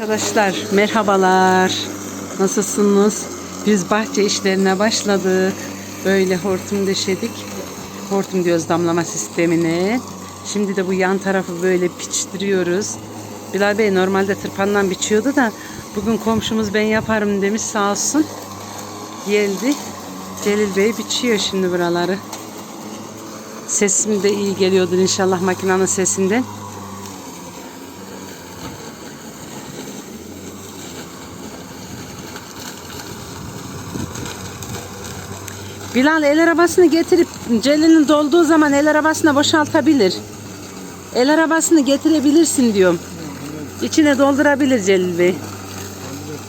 Arkadaşlar merhabalar. Nasılsınız? Biz bahçe işlerine başladık. Böyle hortum döşedik. Hortum göz damlama sistemini. Şimdi de bu yan tarafı böyle biçtiriyoruz. Bilal Bey normalde tırpandan biçiyordu da bugün komşumuz ben yaparım demiş sağ olsun. Geldi. Celil Bey biçiyor şimdi buraları. Sesim de iyi geliyordur inşallah makinenin sesinden. Bilal el arabasını getirip Celil'in dolduğu zaman el arabasına boşaltabilir. El arabasını getirebilirsin diyorum. İçine doldurabilir Celil Bey.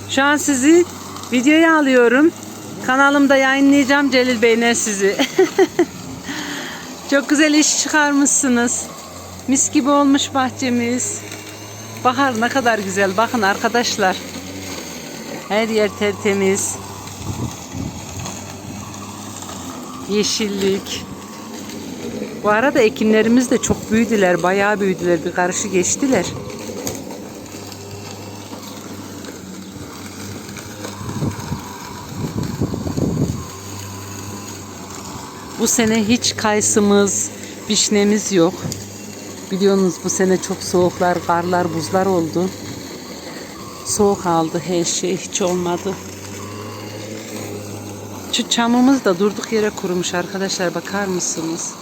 Şu an sizi videoya alıyorum. Kanalımda yayınlayacağım Celil Bey'le sizi. Çok güzel iş çıkarmışsınız. Mis gibi olmuş bahçemiz. Bahar ne kadar güzel. Bakın arkadaşlar. Her yer tertemiz. Yeşillik. Bu arada ekinlerimiz de çok büyüdüler. Bayağı büyüdüler. Bir karışı geçtiler. Bu sene hiç kayısımız, vişnemiz yok. Biliyorsunuz bu sene çok soğuklar, karlar, buzlar oldu. Soğuk aldı her şey, hiç olmadı. Şu çamımız da durduk yere kurumuş arkadaşlar bakar mısınız?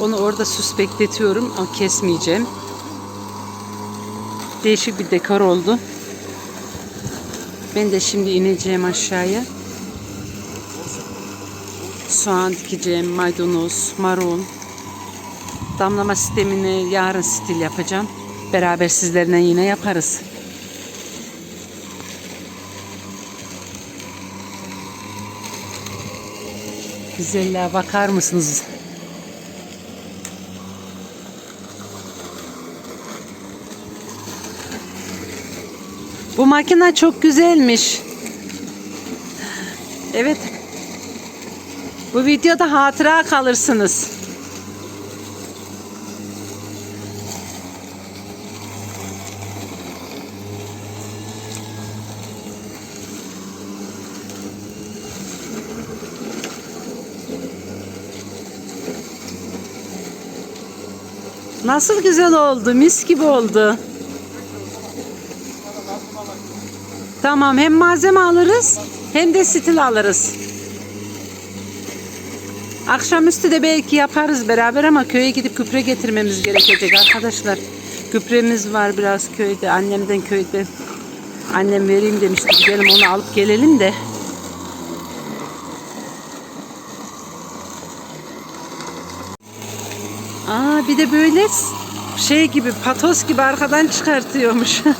Onu orada süs bekletiyorum ama kesmeyeceğim. Değişik bir dekor oldu. Ben de şimdi ineceğim aşağıya. Soğan dikeceğim, maydanoz, marul. Damlama sistemini yarın stil yapacağım. Beraber sizlerle yine yaparız. Güzelliğe bakar mısınız? Bu makine çok güzelmiş. Evet. Bu videoda hatıra kalırsınız. Nasıl güzel oldu, mis gibi oldu. Tamam, hem malzeme alırız hem de stil alırız. Akşamüstü de belki yaparız beraber ama köye gidip gübre getirmemiz gerekecek arkadaşlar. Gübremiz var biraz köyde. Annemden köyde. Annem vereyim demişti. Gidelim onu alıp gelelim de. Bir de böyle şey gibi patos gibi arkadan çıkartıyormuş.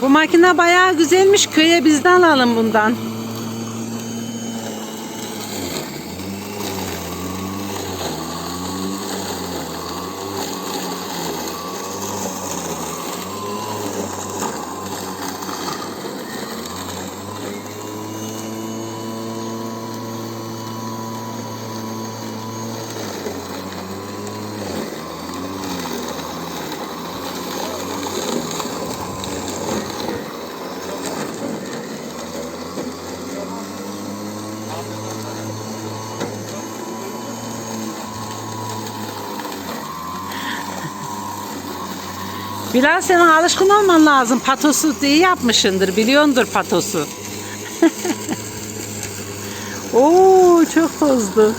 Bu makine bayağı güzelmiş. Köye biz de alalım bundan. Bilal senin alışkın olman lazım. Patosu iyi yapmışındır. Biliyordur patosu. Oo çok tozlu.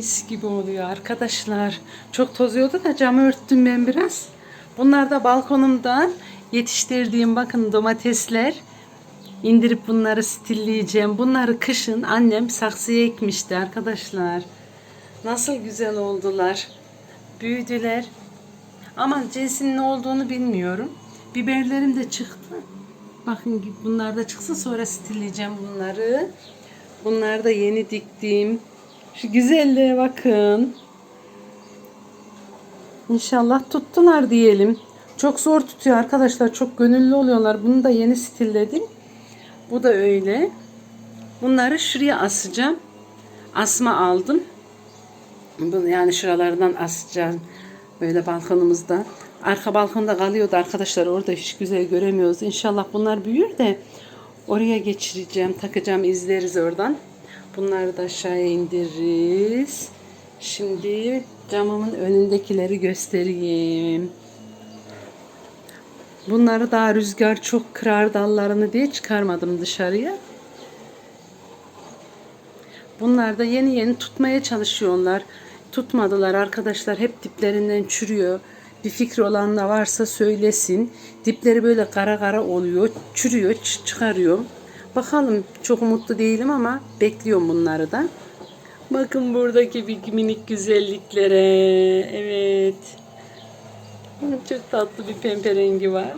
Mis gibi oluyor arkadaşlar. Çok tozuyordu da camı örttüm ben biraz. Bunlar da balkonumdan yetiştirdiğim bakın domatesler. İndirip bunları stilleyeceğim. Bunları kışın annem saksıya ekmişti arkadaşlar. Nasıl güzel oldular. Büyüdüler. Ama cinsinin ne olduğunu bilmiyorum. Biberlerim de çıktı. Bakın bunlar da çıksın sonra stilleyeceğim bunları. Bunlar da yeni diktim. Şu güzelliğe bakın. İnşallah tuttular diyelim. Çok zor tutuyor arkadaşlar. Çok gönüllü oluyorlar. Bunu da yeni stilledim. Bu da öyle. Bunları şuraya asacağım. Asma aldım. Yani şuralardan asacağım. Böyle balkonumuzda. Arka balkonda kalıyordu arkadaşlar. Orada hiç güzel göremiyoruz. İnşallah bunlar büyür de oraya geçireceğim. Takacağım izleriz oradan. Bunları da aşağıya indiririz. Şimdi camımın önündekileri göstereyim. Bunları daha rüzgar çok kırar dallarını diye çıkarmadım dışarıya. Bunlar da yeni yeni tutmaya çalışıyorlar. Tutmadılar arkadaşlar. Hep diplerinden çürüyor. Bir fikri olan da varsa söylesin. Dipleri böyle kara kara oluyor. Çürüyor, çı- çıkarıyor. Bakalım çok umutlu değilim ama bekliyorum bunları da. Bakın buradaki bir minik güzelliklere. Evet. Çok tatlı bir pembe rengi var.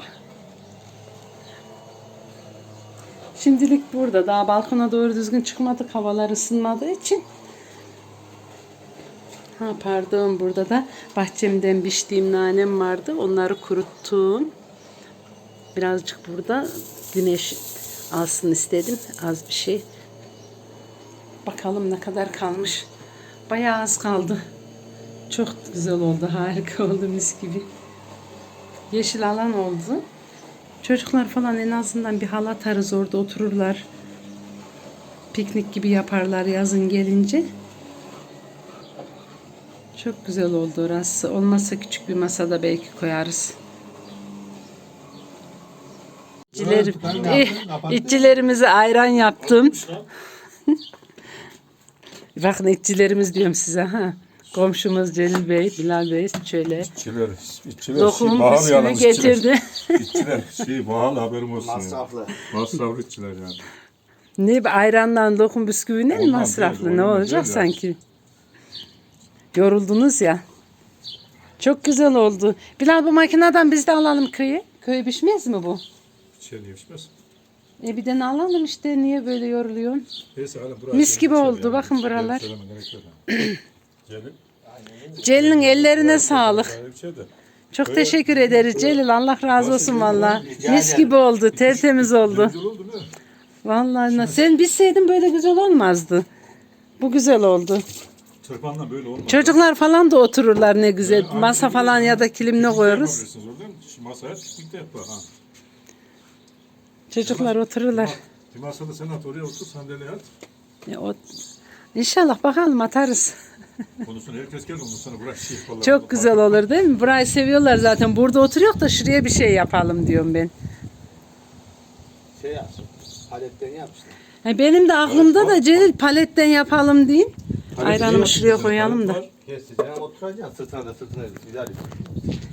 Şimdilik burada. Daha balkona doğru düzgün çıkmadık. Havalar ısınmadığı için. Ha pardon burada da bahçemden biçtiğim nanem vardı. Onları kuruttum. Birazcık burada güneş alsın istedim. Az bir şey. Bakalım ne kadar kalmış. Bayağı az kaldı. Çok güzel oldu. Harika oldu mis gibi. Yeşil alan oldu. Çocuklar falan en azından bir halat atarız orada otururlar. Piknik gibi yaparlar yazın gelince. Çok güzel oldu orası. Olmazsa küçük bir masada belki koyarız. İçcilerim, Eh, içcilerimize ayran yaptım. Bakın içcilerimiz diyorum size ha. Komşumuz Celil Bey, Bilal Bey şöyle İşçiler, işçiler lokum şey, pahalı bisküvi yalnız getirdi. İşçiler şey pahalı haberim olsun. ya. Masraflı. Masraflı işçiler yani. Ne bir ayrandan lokum bisküvi ne Ondan masraflı değil, ne ondan olacak değil ya. sanki. Yoruldunuz ya. Çok güzel oldu. Bilal bu makineden biz de alalım köyü. Köy pişmez mi bu? İçeri yetişmez. E bir de alalım işte niye böyle yoruluyorsun? Neyse hala burası. Mis gibi oldu, bakın İçeri buralar. Celil. Celil'in ellerine sağlık. Böyle bir şey de. Çok teşekkür ederiz Celil. Allah razı olsun valla. Mis gibi oldu. Tertemiz oldu. Güzel oldu mu? Vallahi na- sen bilseydin böyle güzel olmazdı. Bu güzel oldu. Tırpanla böyle olmaz. Çocuklar falan da otururlar ne güzel. Masa falan ya da kilim ne koyarız. Yapabilirsiniz orada. Şu masaya piknikte yap bak ha. Çocuklar otururlar. Masada sen at oraya otur sandalye at. Ya o- İnşallah bakalım atarız. Konusunu herkes gel ondan sonra bırak şey falan. Çok güzel olur değil mi? Burayı seviyorlar zaten. Burada oturuyor da şuraya bir şey yapalım diyorum ben. Şey yapsın. Paletten yap işte. Ha, Benim de aklımda da Celil paletten yapalım deyin. Ayranımı şuraya koyalım da. Keseceksin oturacaksın sırtına da sırtına da. Güzel.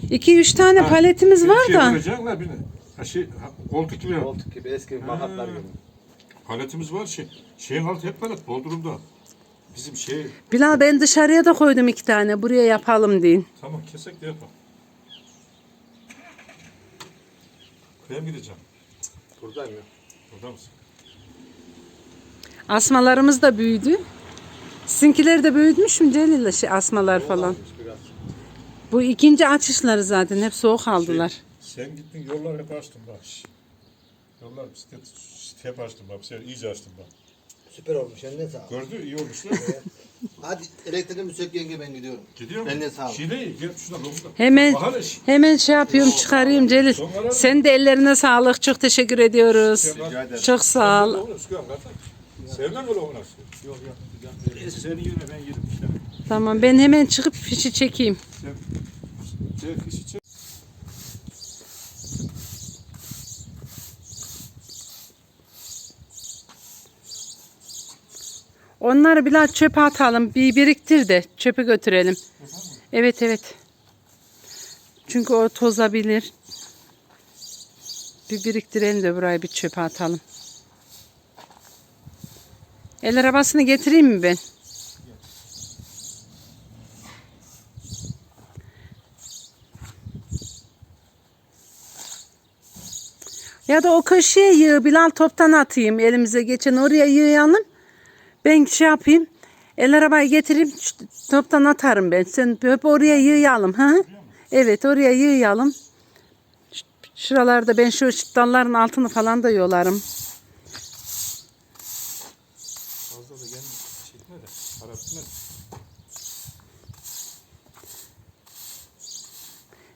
2-3 tane paletimiz var Şey da. de. Ha şey, ha, koltuk gibi. Koltuk gibi eski mahatlar gibi. Paletimiz var şey. Şeyin altı hep palet Bodrum'da. Bizim şey Bilal ben dışarıya da koydum iki tane. Buraya yapalım deyin. tamam kesek de yapalım. Köye mi gideceğim? Buradayım ya. Burada mısın? Asmalarımız da büyüdü. Sizinkiler de büyütmüş mü Celil şey, asmalar falan? Biraz. Bu ikinci açışları zaten hep soğuk aldılar. Sen gittin yollar hep açtın bak. Yollar bisiklet hep açtın bak. Sen iyice açtın bak. Süper olmuş. Eline sağlık. Gördü iyi olmuş? Hadi elektriğimi sök yenge ben gidiyorum. Gidiyor mu? Eline sağlık. Şey değil. Gel şuna lokma. Hemen Bahane iş. hemen şey yapıyorum çıkarayım Celil. Sen de ellerine sağlık. Çok teşekkür ediyoruz. Rica ederim. Çok sağ ol. Sevmem mi lokma? Yok yok. Neyse sen yeme ben yerim işte. Tamam ben hemen çıkıp fişi çekeyim. Sen çek işi çek. Onları biraz çöpe atalım. Bir biriktir de çöpe götürelim. Evet evet. Çünkü o tozabilir. Bir biriktirelim de burayı bir çöpe atalım. El arabasını getireyim mi ben? Ya da o köşeye yığ Bilal toptan atayım elimize geçen oraya yığalım. Ben şey yapayım. El arabayı getireyim toptan atarım ben. Sen hep oraya yığalım. Ha? Evet oraya yığalım. Şuralarda ben şu dalların altını falan da yolarım. Fazla da gel çekme de. Para.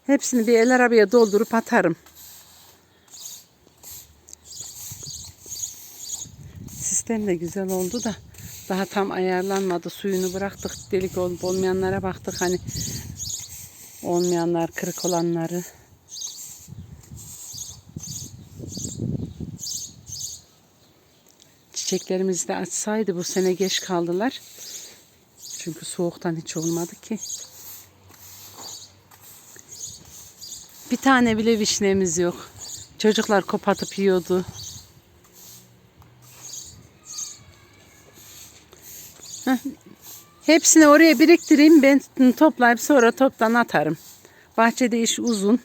Hepsini bir el arabaya doldurup atarım. Sistem de güzel oldu da daha tam ayarlanmadı. Suyunu bıraktık. Delik olup olmayanlara baktık. Hani olmayanlar, kırık olanları. Çiçeklerimiz de açsaydı bu sene geç kaldılar. Çünkü soğuktan hiç olmadı ki. Bir tane bile vişnemiz yok. Çocuklar kopatıp yiyordu. Hepsini oraya biriktireyim ben toplayıp sonra toptan atarım. Bahçede iş uzun.